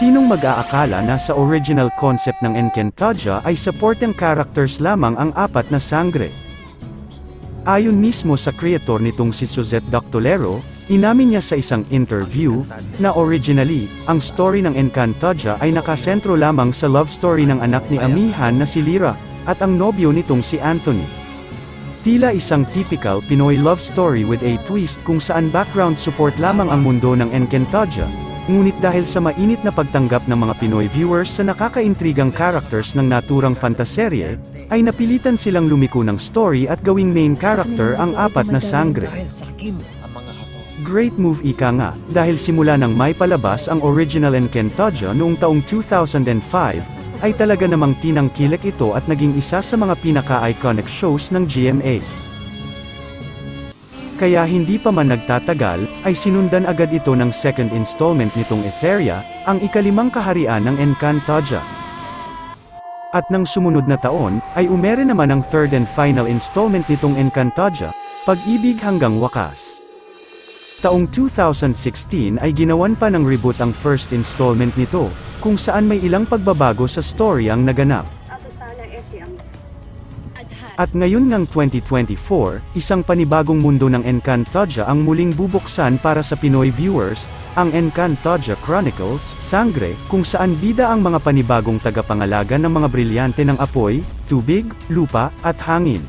Sinong mag-aakala na sa original concept ng Encantadia ay supporting characters lamang ang apat na sangre? Ayon mismo sa kreator nitong si Suzette Doctolero, inamin niya sa isang interview, na originally, ang story ng Encantadia ay nakasentro lamang sa love story ng anak ni Amihan na si Lyra, at ang nobyo nitong si Anthony. Tila isang typical Pinoy love story with a twist kung saan background support lamang ang mundo ng Encantadia, ngunit dahil sa mainit na pagtanggap ng mga Pinoy viewers sa nakakaintrigang characters ng naturang fantaserye, ay napilitan silang lumiko ng story at gawing main character ang apat na sangre. Great move ika nga, dahil simula nang may palabas ang original Encantadia noong taong 2005, ay talaga namang tinangkilik ito at naging isa sa mga pinaka-iconic shows ng GMA. Kaya hindi pa man nagtatagal, ay sinundan agad ito ng second installment nitong Etheria, ang ikalimang kaharian ng Encantadia. At nang sumunod na taon, ay umere naman ang third and final installment nitong Encantadia, Pag-ibig hanggang wakas. Taong 2016 ay ginawan pa ng reboot ang first installment nito, kung saan may ilang pagbabago sa story ang naganap. At ngayon ngang 2024, isang panibagong mundo ng Encantadia ang muling bubuksan para sa Pinoy viewers, ang Encantadia Chronicles, Sangre, kung saan bida ang mga panibagong tagapangalaga ng mga brilyante ng apoy, tubig, lupa, at hangin.